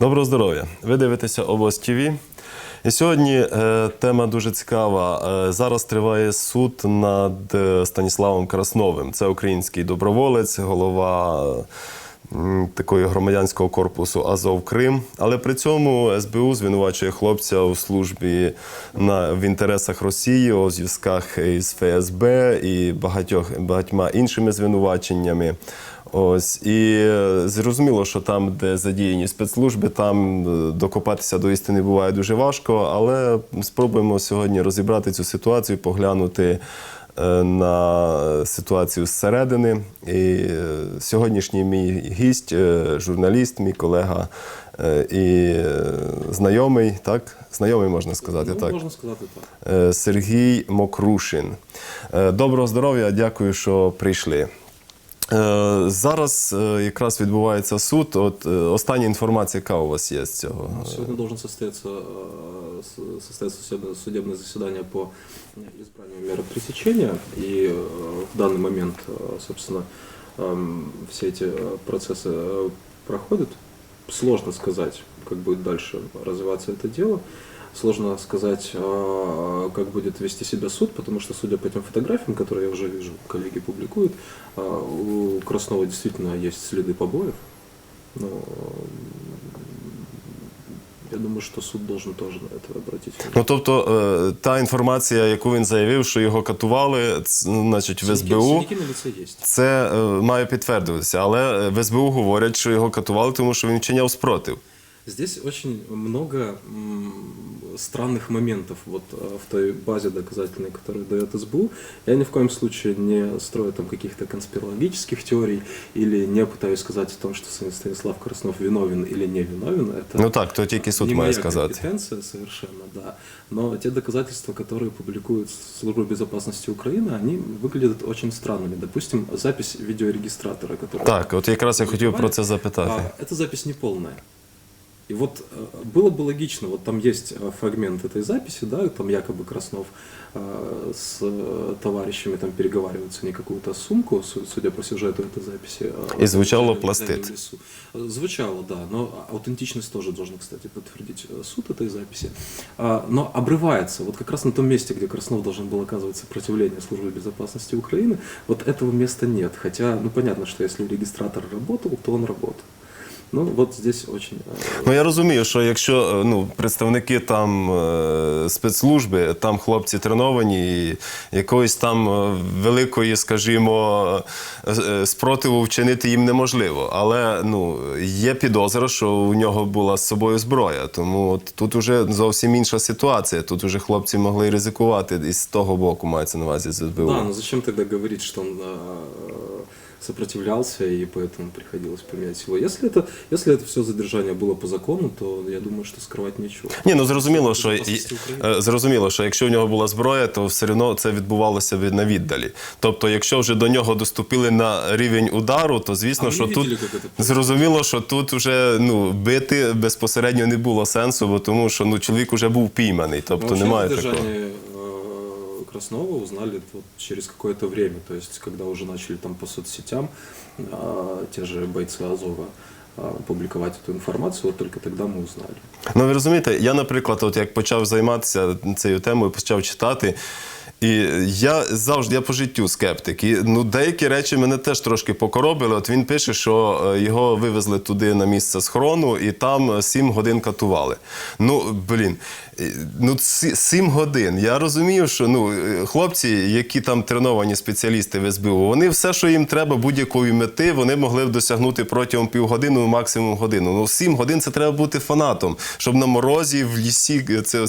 Доброго здоров'я! Ви дивитеся область ТВ. І сьогодні е, тема дуже цікава. Е, зараз триває суд над е, Станіславом Красновим. Це український доброволець, голова е, такої громадянського корпусу Азов Крим. Але при цьому СБУ звинувачує хлопця у службі на, в інтересах Росії, у зв'язках із ФСБ і багатьох, багатьма іншими звинуваченнями. Ось і е, зрозуміло, що там, де задіяні спецслужби, там е, докопатися до істини буває дуже важко. Але спробуємо сьогодні розібрати цю ситуацію, поглянути е, на ситуацію зсередини. І сьогоднішній мій гість, журналіст, мій колега і знайомий, так знайомий можна сказати, Ну, так. Можна сказати так. Сергій Мокрушин. Доброго здоров'я, дякую, що прийшли. Е, Зараз е, якраз відбувається суд. От е, остання інформація, яка у вас є з цього? Сегодня должен состояться, э, с- состояться судебное- судебное заседание по избранию меры пресечения. И э, в данный момент, э, собственно, эм, все эти э, процессы э, проходят. Сложно сказать, как будет дальше развиваться это дело. Сложно сказать, э, как будет вести себя суд, потому что, судя по тем фотографиям, которые я уже вижу, коллеги публикуют, э, у Краснова действительно есть следы побоев. Но я думаю, що суд должен теж на це обратити Ну внимание. тобто, е, та інформація, яку він заявив, що його катували, ц- ну, значить, в Синяки- СБУ. Синяки на лице есть. Це е, має підтвердитися, але в СБУ говорять, що його катували, тому що він вчиняв спротив. Здесь очень много м, странных моментов вот э, в той базе доказательной, которую дает СБУ. Я ни в коем случае не строю там каких-то конспирологических теорий или не пытаюсь сказать о том, что Сан- Станислав Краснов виновен или не виновен. Это Ну так, то тільки суд не має моя сказати. компетенция совершенно, да. Но те доказательства, которые публикует Служба безопасности Украины, они выглядят очень странными. Допустим, запись видеорегистратора, которая Так, от якраз я хотів про це а, запитати. эта запись не полная. И вот э, было бы логично, вот там есть э, фрагмент этой записи, да, там якобы Краснов э, с товарищами там переговариваются не какую-то сумку, су- судя по сюжету этой записи. И звучало пластит. Звучало, да, но аутентичность тоже должен, кстати, подтвердить суд этой записи. А, Но обрывается, вот как раз на том месте, где Краснов должен был оказывать сопротивление Службе безопасности Украины, вот этого места нет. Хотя, ну понятно, что если регистратор работал, то он работал. Ну, вот здесь очень... э, Ну я розумію, що якщо е, ну, представники там е, спецслужби, там хлопці треновані, і якоїсь там е, великої, скажімо, е, е, спротиву вчинити їм неможливо. Але ну, є підозра, що у нього була з собою зброя. Тому от тут уже зовсім інша ситуація. Тут уже хлопці могли ризикувати і з того боку мається на увазі з СБУ. Да, но зачем тогда говорить, что он э, сопротивлялся и поэтому приходилось поменять его? Если это, если это все задержание было по закону, то я думаю, что скрывать нечего. Ні, ну зрозуміло, що Безопасності України. е, зрозуміло, що якщо в нього була зброя, то все одно це відбувалося від на віддалі. Тобто, якщо вже до нього доступили на рівень удару, то звісно, А ви що не тут видели, як це зрозуміло, що тут вже ну бити безпосередньо не було сенсу, бо тому що ну чоловік вже був пійманий, тобто Вообще немає о такого. задержании э, Краснова узнали вот через какое-то время, то есть когда уже начали там по соцсетям э, те же бойцы Азова э, публиковать эту информацию, вот только тогда мы узнали. Ну ви розумієте, я, наприклад, от як почав займатися цією темою, почав читати. І я завжди я по життю скептик. І ну, деякі речі мене теж трошки покоробили. От він пише, що е, його вивезли туди на місце схорону, і там 7 годин катували. Ну, блін, е, ну 7 годин. Я розумію, що ну, е, хлопці, які там треновані спеціалісти в СБУ, вони все, що їм треба, будь-якої мети, вони могли б досягнути протягом півгодини, максимум годину. Ну, 7 годин це треба бути фанатом, щоб на морозі в лісі е, це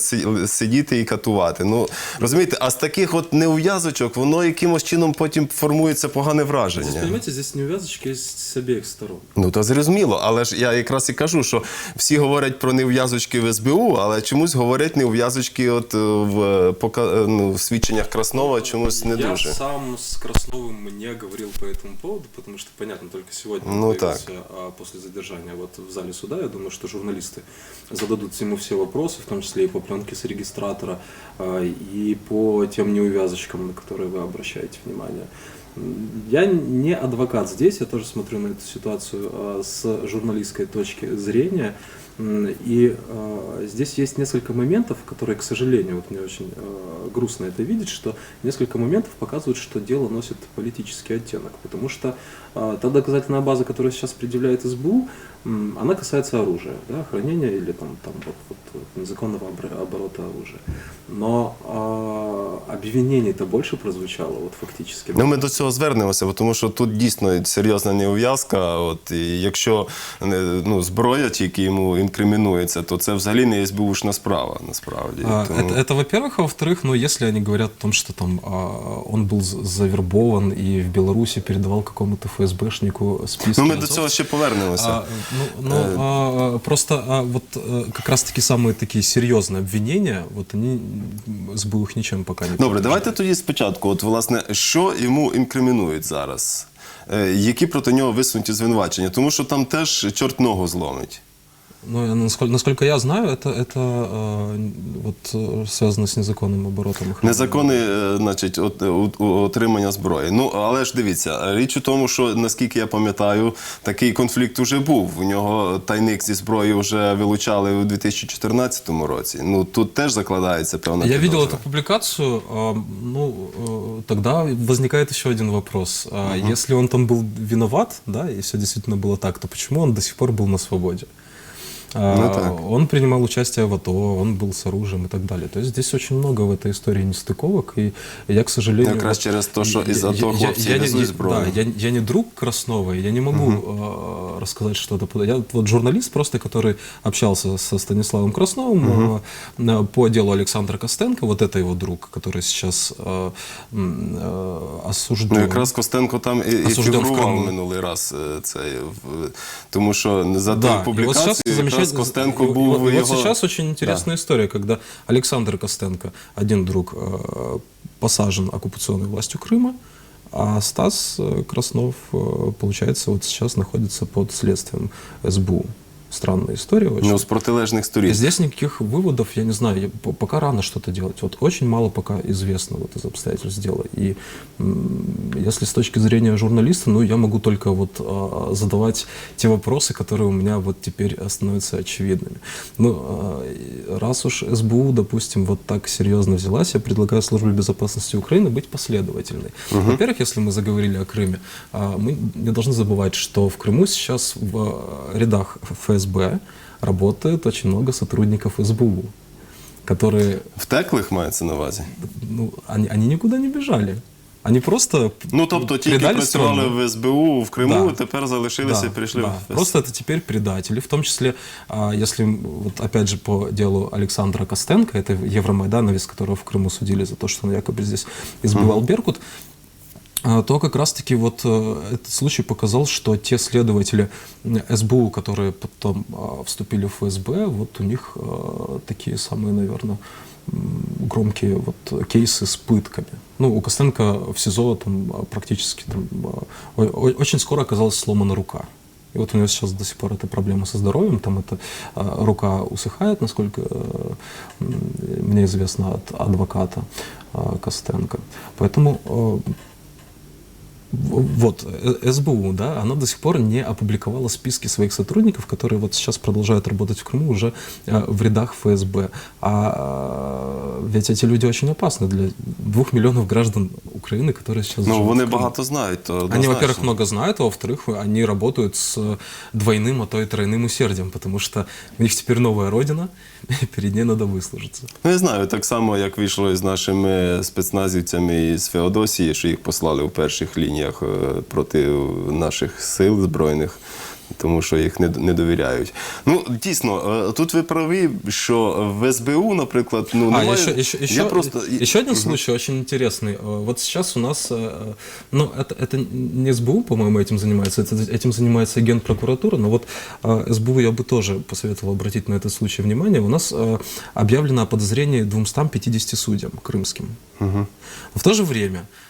сидіти і катувати. Ну розумієте, а з таких от неув'язочок воно якимось чином потім формується погане Здесь, враження. понимаете, здесь неувязочки есть с обеих сторон. Ну то зрозуміло, але ж я якраз і кажу, що всі говорять про неув'язочки в СБУ, але чомусь говорять неув'язочки от е, в, е, пока- е, ну, в свідченнях Краснова чомусь не я дуже. сам с Красновым не говорил по этому поводу, потому что, понятно, только сегодня Ну он так. появился, а после задержания вот в зале суда. Я думаю, что журналисты зададут ему все вопросы, в том числе и по пленке с регистратора, а, и по тем неувязочкам, на которые вы обращаете внимание. Я не адвокат здесь, я тоже смотрю на эту ситуацию а, с журналистской точки зрения. М, И а, здесь есть несколько моментов, которые, к сожалению, вот мне очень а, грустно это видеть, что несколько моментов показывают, что дело носит политический оттенок. Потому что а, та доказательная база, которая сейчас предъявляет СБУ, м, она касается оружия, да, хранения или там, там вот, вот, вот незаконного обра- оборота оружия. Но а, обвинений-то больше прозвучало, вот фактически. Ну, ми до цього звернемося, бо тому що тут дійсно серйозна неув'язка. От і якщо е, ну, зброя тільки йому інкримінується, то це взагалі не СБУшна справа, насправді. А, Тому- Это, это во-первых, а во-вторых, ну, если они говорят о том, что там а, он был з- завербован и в Беларуси передавал какому-то ФСБшнику списки. Ну, ми до Азов, цього ще повернемося. а, ну, ну, а, просто а, вот э, как раз-таки самые такие серьезные обвинения, вот они м, СБУ их ничем пока не Добре, подтверждают. давайте тоді спочатку. От, власне, що йому інкримінують зараз? Е, Які проти нього висунуті звинувачення? Тому що там теж чорт ногу зломить. Ну, насколько, насколько я знаю, это, это э, вот э, связано с незаконным оборотом. и хранением. Незаконне, е, значить, от- от- отримання зброї. Ну, але ж дивіться, річ у тому, що наскільки я пам'ятаю, такий конфлікт уже був. У нього тайник зі зброї вже вилучали у 2014 році. Ну тут теж закладається певна Я видел підозра. эту публикацию, а, ну, э, тогда возникает еще один вопрос. А Если он там был виноват, да, и все действительно было так, то почему он до сих пор был на свободе? А, Ну, так. Он принимал участие в АТО, он был с оружием и так далее. То есть здесь очень много в этой истории нестыковок, и я, к сожалению... Якраз вот- через то, що я- із я- АТО я- хлопці я не- везуть я- зброю. Да, я, я не друг Краснова, я не могу э, рассказать что-то. под- Я вот журналист просто, который общался со Станиславом Красновым э, на- по делу Александра Костенко, вот это его друг, который сейчас э, м, э, осужден. Ну, якраз Костенко там і, і Осужден в фігурував Криму. минулий раз. е, Цей, в- тому що за Да, ту и вот публікацію сейчас якраз замечательно- Костенко и- и був вот- и його... Вот сейчас очень интересная история, когда Александр Костенко, один друг, э, посажен оккупационной властью Крыма, а Стас э, Краснов, э, получается, вот сейчас находится под следствием СБУ. Странная история очень. Ну, з протилежних И сторін. здесь никаких выводов, я не знаю, я- пока рано что-то делать. Вот очень мало пока известно вот из обстоятельств дела. И если с точки зрения журналиста, ну, я могу только вот а, задавать те вопросы, которые у меня вот теперь становятся очевидными. Ну, а, раз уж СБУ, допустим, вот так серьезно взялась, я предлагаю Службе безопасности Украины быть последовательной. Во-первых, если мы заговорили о Крыме, а, мы не должны забывать, что в Крыму сейчас в а, рядах ФСБ работает очень много сотрудников СБУ, которые, Втеклих мається на увазі. ну, они, они никуда не бежали. Они просто Ну, тобто тільки предали працювали страну. в СБУ в Криму, Да. тепер залишилися і Да, прийшли да. в ФСБ. Просто это теперь предатели. В том числе, а, если, м, вот опять же, по делу Александра Костенко, это евромайдановец, которого в Крыму судили за то, что он якобы здесь избивал Беркут, а, то как раз-таки вот э, этот случай показал, что те следователи СБУ, которые потом а, вступили в ФСБ, вот у них э, такие самые, наверное, громкие вот кейсы с пытками. Ну, у Костенко в СИЗО там а, практически там, а, очень скоро оказалась сломана рука. И вот у него сейчас до сих пор эта проблема со здоровьем, там эта а, рука усыхает, насколько э, мне известно от адвоката а, Костенко. Поэтому э, вот, э, СБУ, да, она до сих пор не опубликовала списки своих сотрудников, которые вот сейчас продолжают работать в Крыму уже э, в рядах ФСБ. А э, ведь эти люди очень опасны для двух миллионов граждан Украины, которые сейчас Ну, живут вони в Крыму. багато знають. То Они, однозначно. во-первых, много знают, а во-вторых, они работают с двойным, а то и тройным усердием, потому что у них теперь новая родина, и перед ней надо выслужиться. Ну, я знаю, так само, як вийшло із нашими спецназівцями із Феодосії, що їх послали у перших лініях е, проти наших сил збройних. Тому що їх не, не довіряють. Ну дійсно, е, тут ви праві, що в СБУ, наприклад, ну А, немає... еще, еще, еще, я просто еще один случай очень интересный. Э, Вот сейчас у нас, э, ну, это, это не СБУ, по-моему, этим занимается, это, этим занимается генпрокуратура, но вот э, СБУ я бы тоже посоветовал обратить на этот случай внимание. У нас э, объявлено о подозрении 250 судьям крымским. Но в то же время А,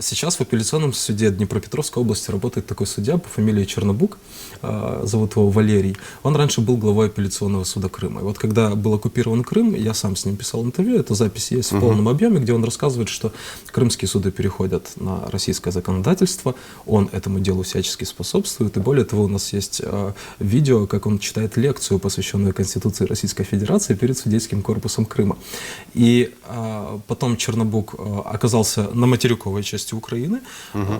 Сейчас в апелляционном суде Днепропетровской области работает такой судья по фамилии Чернобук, а, зовут его Валерий. Он раньше был главой апелляционного суда Крыма. И вот когда был оккупирован Крым, я сам с ним писал интервью, эта запись есть в полном объеме, где он рассказывает, что крымские суды переходят на российское законодательство, он этому делу всячески способствует, и более того, у нас есть а, видео, как он читает лекцию, посвященную Конституции Российской Федерации перед судейским корпусом Крыма. И а, потом Чернобук а, оказался на материковой части Украины. А,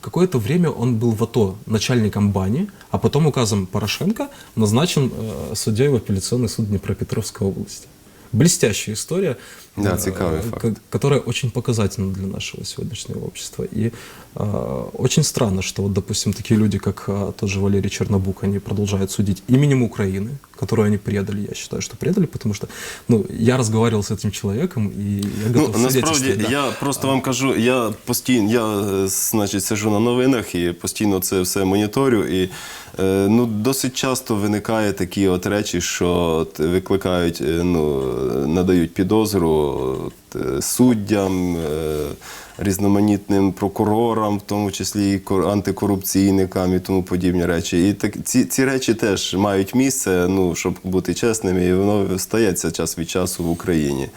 Какое-то время он был в АТО начальником бани, а потом указом Порошенко назначен э, судьей в апелляционный суд Днепропетровской области. Блестящая история, Да, э, цікавий факт. ко- которая очень показательна для нашего сегодняшнего общества. И э, очень странно, что вот, допустим, такие люди, как э, тот же Валерий Чернобук, они продолжают судить именем Украины, которую они предали. Я считаю, что предали, потому что ну, я разговаривал с этим человеком, и я Ну, готов насправді, свидетельствовать, да. я просто вам кажу, я постійно, я, е, значить, сижу на новинах і постійно це все моніторю. І е, ну, досить часто виникає такі от речі, що от викликають, е, ну, надають підозру от, е, суддям, е, різноманітним прокурорам, в тому числі і кор- антикорупційникам і тому подібні речі. І так, ці, ці речі теж мають місце, ну, щоб бути чесними, і воно стається час від часу в Україні.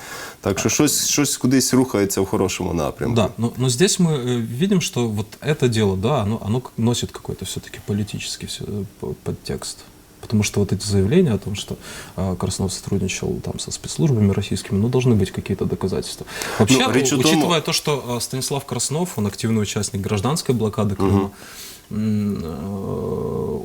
Так що щось, щось кудись рухається в хорошому напрямку. Да, но, но здесь мы э, видим, что вот это дело, да, оно, оно к- носит какой-то все-таки политический всё- э, по- подтекст. Потому что вот эти заявления о том, что э, Краснов сотрудничал там со спецслужбами российскими, ну, должны быть какие-то доказательства. Вообще, Ну, речь о у- том- учитывая то, что э, Станислав Краснов, он активный участник гражданской блокады Крыма, м, э,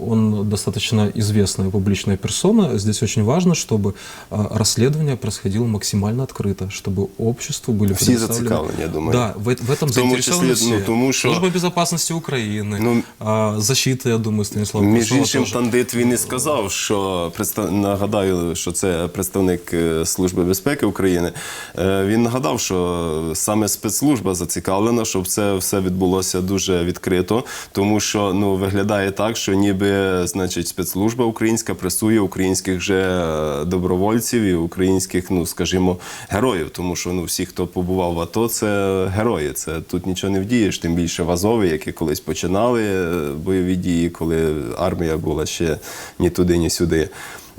он достаточно известная публичная персона. Здесь очень важно, чтобы э, расследование происходило максимально открыто, чтобы обществу были Всі предоставлены- зацікавлені, я думаю. Да, в, в этом В тому заинтересованы числі, все. ну, тому що- Служба безопасности Украины, Ну, а, защита, я думаю, Станислава Між Краснова іншим, тоже. Тандит він і сказав, що представ... нагадаю, що це представник е, Служби безпеки України. Е, Він нагадав, що саме спецслужба зацікавлена, щоб це все відбулося дуже відкрито, тому що ну виглядає так, що ніби значить спецслужба українська пресує українських же е, добровольців і українських, ну скажімо, героїв. Тому що ну всі, хто побував в АТО, це герої. Це тут нічого не вдієш, тим більше в Азові, які колись починали е, бойові дії, коли армія була ще ні туди, ні сюди.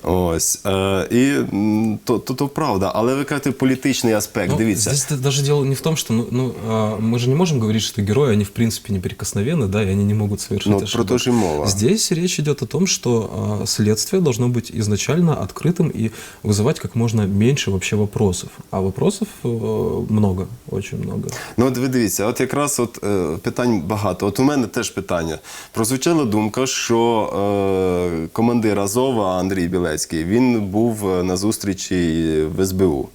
Ось е, і м, то, то, то правда, але ви кажете політичний аспект. Ну, Дивіться, Здесь д- даже дело не в том, что ну, ну, а, мы же не можем говорить, что герои, они в принципе неприкосновенны, да, и они не могут совершить Ну, про ошибок. то же и мова. Здесь речь идет о том, что а, следствие должно быть изначально открытым и вызывать как можно меньше вообще вопросов. А вопросов э, много, очень много. Ну, от ви дивіться, от якраз от е, питань багато. От у мене теж питання. Прозвучала думка, що е, командир Азова Андрій Білецький він був е, на зустрічі в СБУ.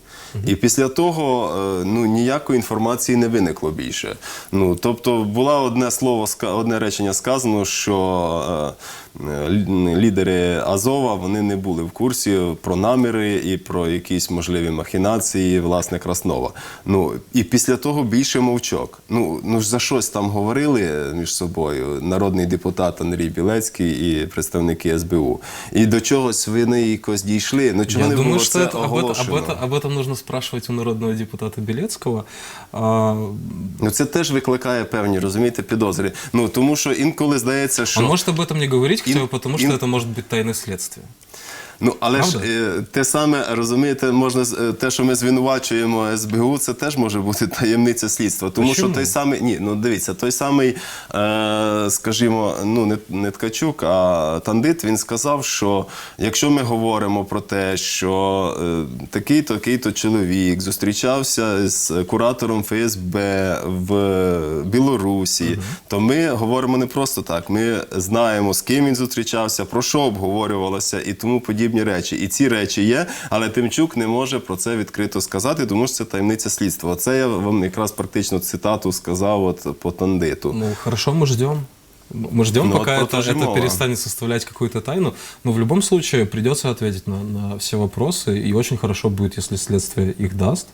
І після того е, ну, ніякої інформації не виникло більше. Ну, тобто, було одне слово, ска- одне речення сказано, що е, е, лі- лідери Азова вони не були в курсі про наміри і про якісь можливі махінації власне Краснова. Ну і після того більше мовчок. Ну ну ж за щось там говорили між собою народний депутат Андрій Білецький і представники СБУ. І до чогось вони якось дійшли. Ну чого Я не думаю, було что це это, об, это, об, оголошено? это, об этом нужно спрашивать у народного депутата Белецкого. А, Ну це теж викликає певні, розумієте, підозри. Ну тому що інколи здається, що Он может об этом не говорить, хотя бы Им- потому, им- что это может быть тайное следствие. Ну, але ж Правда? е, те саме розумієте, можна е, те, що ми звинувачуємо СБУ, це теж може бути таємниця слідства. Тому Почему? що той самий, ні, ну дивіться, той самий, е, скажімо, ну не, не Ткачук, а Тандит, він сказав, що якщо ми говоримо про те, що е, такий-то, такий-то чоловік зустрічався з куратором ФСБ в Білорусі, то ми говоримо не просто так. Ми знаємо, з ким він зустрічався, про що обговорювалося і тому подібні речі. І ці речі є, але Тимчук не може про це відкрито сказати, тому що це таємниця слідства. Це я вам якраз практично цитату сказав от по тандиту. Ну, хорошо, мы ждем. М- Мы ждем, Ну, вот пока про это, то же это мова. перестанет составлять какую-то тайну. Но в любом случае придется ответить на, на все вопросы. И очень хорошо будет, если следствие их даст.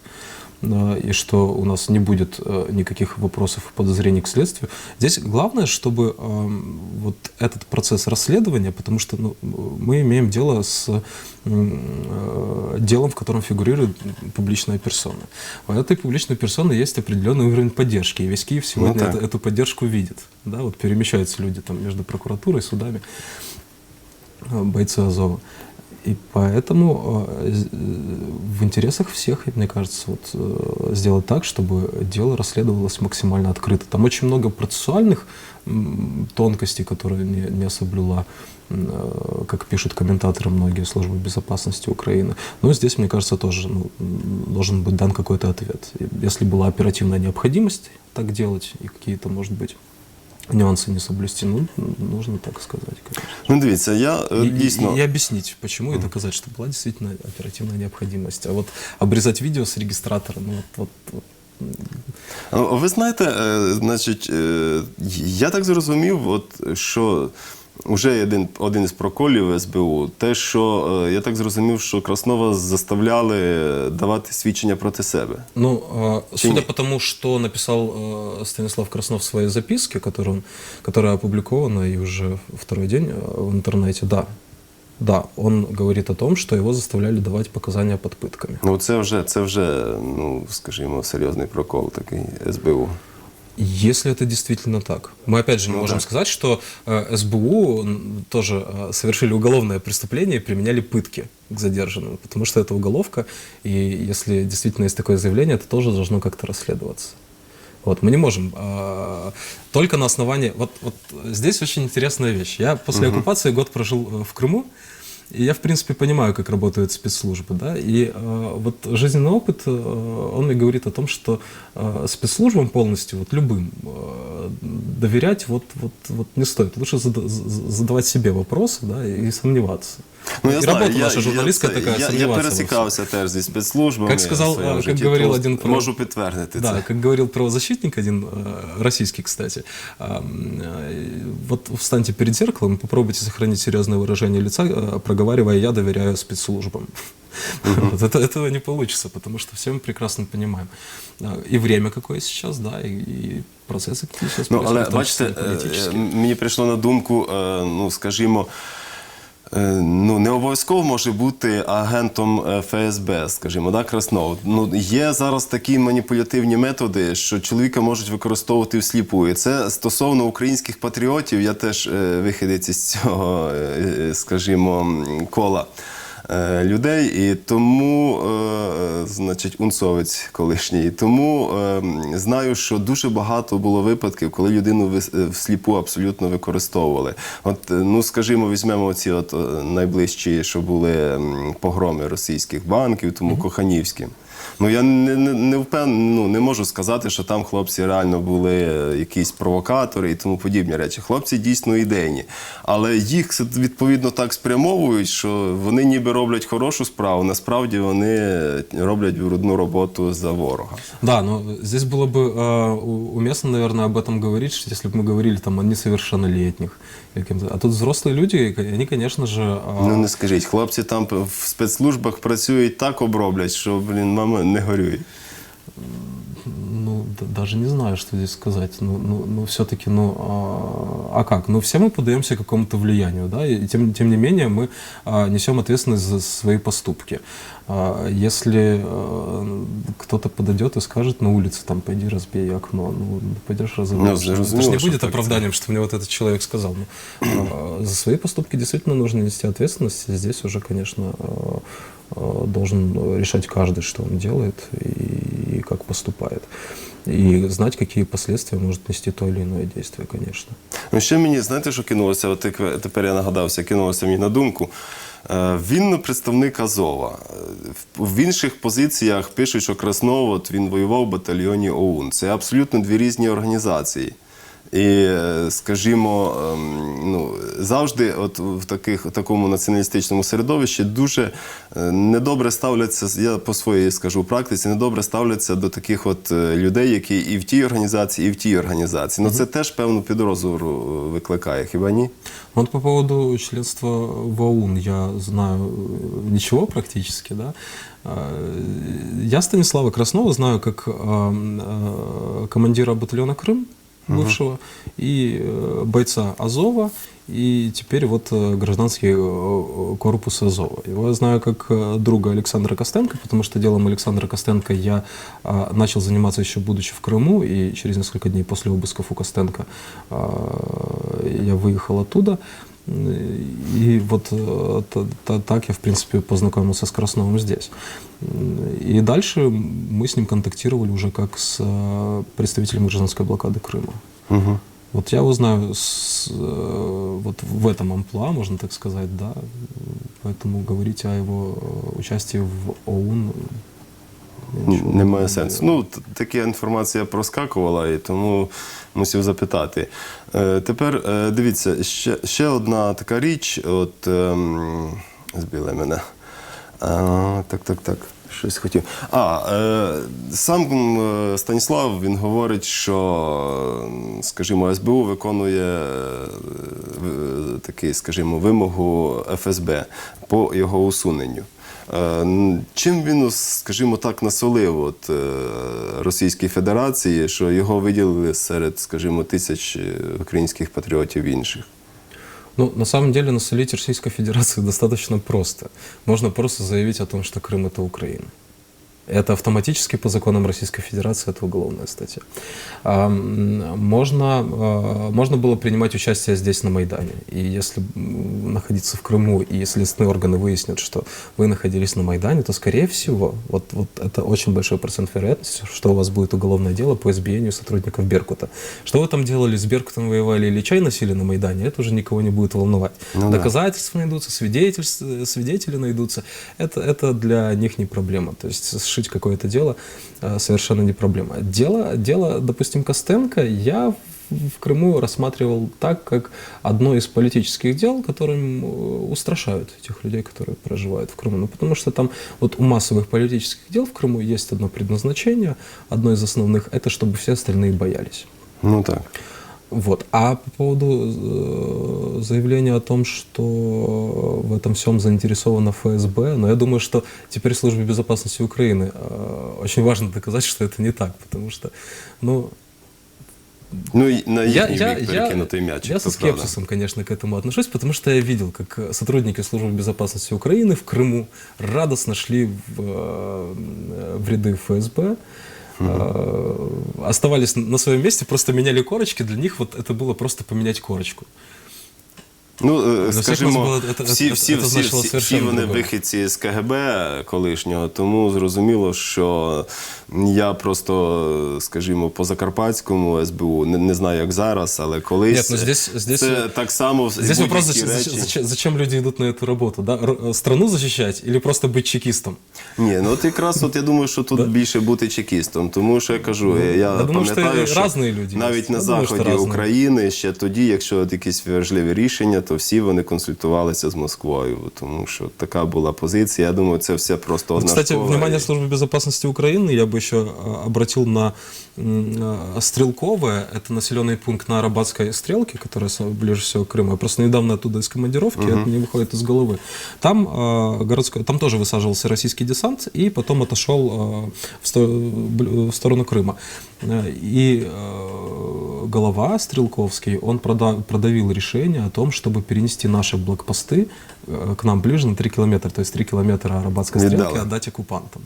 И что у нас не будет э, никаких вопросов и подозрений к следствию. Здесь главное, чтобы эм, вот этот процесс расследования, потому что ну, мы имеем дело с э, делом, в котором фигурирует публичная персона. У этой публичной персоны есть определенный уровень поддержки, и весь Киев сегодня так. это- эту поддержку видит. Да, вот перемещаются люди там между прокуратурой, судами, э, бойцы Азова. И поэтому э, э, в интересах всех, мне кажется, вот, э, сделать так, чтобы дело расследовалось максимально открыто. Там очень много процессуальных тонкостей, которые не, не соблюла, как пишут комментаторы многие службы безопасности Украины. Но здесь, мне кажется, тоже ну, должен быть дан какой-то ответ. Если была оперативная необходимость так делать, и какие-то, может быть, нюансы не соблюсти, ну, нужно так сказать, конечно. Ну, дивіться, я е, И, и- дійсно. и объяснить, почему, и доказать, что была действительно оперативная необходимость. А вот обрезать видео с регистратора, ну вот, вот, вот, Ну, Ви знаєте, е, значить, е, я так зрозумів, от, що вже один, один із проколів СБУ, те, що е, я так зрозумів, що Краснова заставляли давати свідчення проти себе. Ну, э, судя не- по тому, что написал э, Станислав Краснов в своей записке, которую он- которая опубликована и уже второй день э, в интернете, да, да, он говорит о том, что его заставляли давать показания под пытками. Ну, це вже, це вже, ну, скажімо, серйозний прокол такий СБУ. Если это действительно так. Мы опять же не Ну можем да. сказать, что э, СБУ м, тоже э, совершили уголовное преступление и применяли пытки к задержанным, потому что это уголовка, и если действительно есть такое заявление, это тоже должно как-то расследоваться. Вот, мы не можем э, только на основании... Вот, вот здесь очень интересная вещь. Я после оккупации год прожил э, в Крыму, и я, в принципе, понимаю, как работают спецслужбы, да, и э, вот жизненный опыт, э, он мне говорит о том, что э, спецслужбам полностью, вот любым, э, доверять вот, вот, вот не стоит. Лучше задавать себе вопросы, да, и сомневаться. Ну, я и знаю, работа я, наша журналистская я, такая, я, я сомневаться во всем. пересікався теж зі спецслужбами. Как сказал, в своєму э, как житті, говорил тому один про- можу підтвердити Да, це. как говорил правозащитник один, э, российский, кстати, а, м, э, вот встаньте перед зеркалом и попробуйте сохранить серьезное выражение лица, э, проговаривая «я доверяю спецслужбам». Вот это, этого не получится, потому что все мы прекрасно понимаем. А, И время какое сейчас, да, и, и процессы какие сейчас Ну, происходят, але в том числе бачите, и е, политические. е, мені прийшло на думку, е, ну скажімо. е, Ну, не обов'язково може бути агентом е, ФСБ, скажімо, да, Краснов. Ну, є зараз такі маніпулятивні методи, що чоловіка можуть використовувати всліпу. І це стосовно українських патріотів, я теж е, вихідець із цього, скажімо, кола. Е, Людей, і тому, е, значить, унцовець колишній. Тому е, знаю, що дуже багато було випадків, коли людину всліпу абсолютно використовували. От, ну скажімо, візьмемо ці от найближчі, що були погроми російських банків, тому Коханівські. Ну я не, не, не впевнений, ну не можу сказати, що там хлопці реально були е, якісь провокатори і тому подібні речі. Хлопці дійсно ідейні, але їх відповідно так спрямовують, що вони ніби роблять хорошу справу. Насправді вони роблять брудну роботу за ворога. Да, но здесь было бы э, у- уместно, наверное, об этом говорить, что если бы мы говорили там о несовершеннолетних. или кем-то. А тут взрослые люди, и они, конечно же... а, Ну не скажіть, хлопці там в спецслужбах працюють так оброблять, що блін, мама не горюй. Ну, д- даже не знаю, что здесь сказать. Ну, ну, ну все-таки, ну, а, а как? Ну, все мы поддаемся какому-то влиянию, да, и тем, тем не менее мы а, несем ответственность за свои поступки. А, если а, кто-то подойдет и скажет на улице, там, пойди разбей окно, ну, пойдешь разобьешь. Ну, это же разумело, не что будет так, оправданием, что мне вот этот человек сказал. Ну, а, за свои поступки действительно нужно нести ответственность. И Здесь уже, конечно, а, а, должен решать каждый, что он делает и, и как поступает. И знать, какие последствия может нести то или иное действие, конечно. Ну, ще мені, знаєте, що кинулося, от тепер я нагадався, кинулося мені на думку. Е, Він представник Азова. В інших позиціях пишуть, що Краснов от він воював в батальйоні ОУН. Це абсолютно дві різні організації. І, е, скажімо, ем, ну, завжди от в таких, такому націоналістичному середовищі дуже е, недобре ставляться, я по своїй скажу практиці, недобре ставляться до таких от е, людей, які і в тій організації, і в тій організації. Ну це теж певну підозру викликає, хіба ні? Вот по поводу членства в ОУН я знаю ничего практически, да. Я Станислава Краснова знаю как а, а, командира батальона Крым бывшего и э, бойца Азова, и теперь вот э, гражданский э, корпус Азова. Его я знаю как э, друга Александра Костенко, потому что делом Александра Костенко я а, начал заниматься еще будучи в Крыму, и через несколько дней после обысков у Костенко а, я выехал оттуда. И вот э, т- т- так я, в принципе, познакомился с Красновым здесь. И дальше мы с ним контактировали уже как с э, представителем гражданской блокады Крыма. Угу. Вот я его знаю с, э, вот в этом амплуа, можно так сказать, да. Поэтому говорить о его э, участии в ОУН я ничего немає сенсу. Ну, така інформація проскакувала, і тому мусив запитати. Е, тепер е, дивіться, ще, ще одна така річ, от ем, збили мене. А, так, так, так. Щось хотів. А, е, сам е, Станіслав він говорить, що, е, скажімо, СБУ виконує е, такий, скажімо, вимогу ФСБ по його усуненню. Е, Чим він, скажімо так, насолив от, е, Російській Федерації, що його виділили серед, скажімо, тисяч е, українських патріотів інших? Ну, на самом деле, насолить Российской Федерации достаточно просто. Можно просто заявить о том, что Крым — это Украина. Это автоматически по законам Российской Федерации это уголовная статья. Можно, а, можно было принимать участие здесь на Майдане. И если находиться в Крыму, и следственные органы выяснят, что вы находились на Майдане, то, скорее всего, вот, вот это очень большой процент вероятности, что у вас будет уголовное дело по избиению сотрудников Беркута. Что вы там делали, с Беркутом воевали или чай носили на Майдане, это уже никого не будет волновать. Ну да. Доказательства найдутся, свидетельств- свидетели найдутся. Это, это для них не проблема. То есть сшить какое-то дело э, совершенно не проблема. Дело, дело, допустим, Костенко я в в Крыму рассматривал так, как одно из политических дел, которым э, устрашают тех людей, которые проживают в Крыму. Ну, потому что там вот у массовых политических дел в Крыму есть одно предназначение, одно из основных, это чтобы все остальные боялись. Ну так. Вот. А по поводу э, заявления о том, что в этом всем заинтересована ФСБ, но я думаю, что теперь службе безопасности Украины э, очень важно доказать, что это не так, потому что, ну, Ну, і на я, їхній я, бік я, перекинутий м'ячик. я то со правда. скепсисом, конечно, к этому отношусь, потому что я видел, как э, сотрудники службы безопасности Украины в Крыму радостно шли в, э, в ряды ФСБ, э, оставались на своем месте, просто меняли корочки. Для них вот это было просто поменять корочку. Ну, е, всіх скажімо, нас було- це- всі, це- всі, це всі, значило всі, всі совершенно вони другое. вихідці з КГБ колишнього, тому зрозуміло, що я просто, скажімо, по Закарпатському СБУ, не, не знаю, як зараз, але колись Нет, ну здесь- здесь- це так само Здесь вопрос, будь-які зачем, речі. зачем, зачем люди идут на эту работу? Да? Р- э, страну защищать или просто быть чекистом? Ні, ну от якраз от я думаю, що тут більше бути чекістом, тому що я кажу, я, я я думаю, пам'ятаю, що що різні люди є. навіть на Я думаю, що заході різні. України ще тоді, якщо от якісь важливі рішення, то всі вони консультувалися з Москвою, тому що така була позиція. Я думаю, це все просто Вот, одна Кстати, школа. внимание і- службы безопасности Украины я бы еще э, обратил на м, э, Стрелковое. Это населенный пункт на Арабатской стрелке, которая ближе всего к Крыму. Я просто недавно оттуда из командировки, это не выходит из головы. Там, э, городской, там тоже высаживался российский десант и потом отошел э, в, сто- в сторону Крыма. Э, И э, голова Стрелковский, он прода- продавил решение о том, чтобы перенести наши блокпосты э, к нам ближе на 3 километра, то есть 3 километра Арабатской стрелки отдать оккупантам.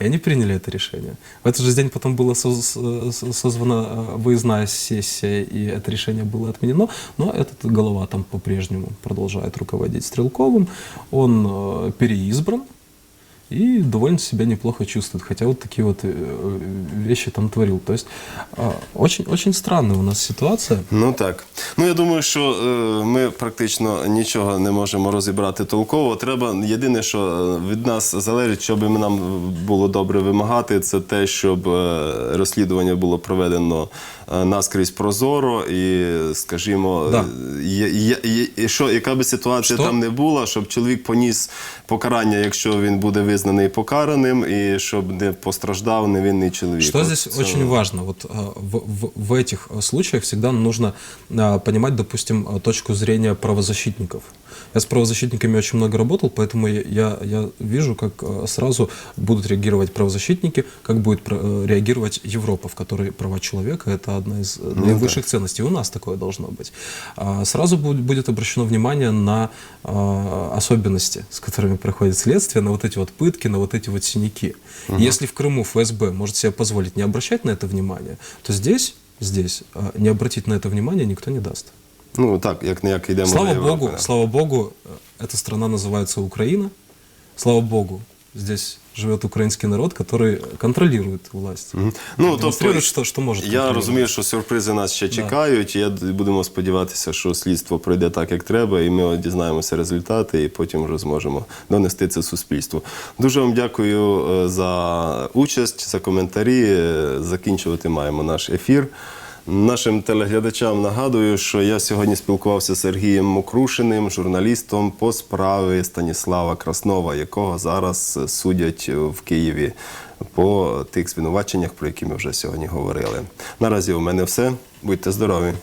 И они приняли это решение. В этот же день потом была соз- с- созвана э, выездная сессия, и это решение было отменено, но этот голова там по-прежнему продолжает руководить Стрелковым. Он э, переизбран, и довольно себя неплохо чувствует, хотя вот такие вот э, вещи там творил. То есть очень, очень странная у нас ситуация. Ну так. Ну я думаю, що е, ми практично нічого не можемо розібрати толково. Треба єдине, що е, від нас залежить, щоб нам було добре вимагати, це те, щоб е, розслідування було проведено наскрізь прозоро і, скажімо, Да. є, є, є, що, яка би ситуація Що? там не була, щоб чоловік поніс покарання, якщо він буде визнаний покараним, і щоб не постраждав невинний чоловік. Что здесь це- очень важно? Вот в, в, в этих случаях всегда нужно понимать, допустим, точку зрения правозащитников. Я с правозащитниками очень много работал, поэтому я, я, вижу, как а, сразу будут реагировать правозащитники, как будет э, реагировать Европа, в которой права человека это одна из э, наивысших ценностей. У нас такое должно быть. А, Сразу будет, будет обращено внимание на а, особенности, с которыми проходит следствие, на вот эти вот пытки, на вот эти вот синяки. Если в Крыму ФСБ может себе позволить не обращать на это внимание, то здесь, здесь а, не обратить на это внимание никто не даст. Ну так, як не як йдемо Слава до Європи, Богу, да. слава Богу, э, эта страна называется Украина. Слава Bогу, здесь живет украинский народ, который контролирует власть. Ну, тобто, Демонстрирует, что, что может я контролировать. розумію, що сюрпризи нас ще чекають. і Я д- будемо сподіватися, що слідство пройде так, як треба, і ми дізнаємося результати, і потім вже зможемо донести це суспільству. Дуже вам дякую е, за участь, за коментарі. Е, Закінчувати маємо наш ефір. Нашим телеглядачам нагадую, що я сьогодні спілкувався з Сергієм Мокрушиним, журналістом по справі Станіслава Краснова, якого зараз судять в Києві по тих звинуваченнях, про які ми вже сьогодні говорили. Наразі у мене все. Будьте здорові!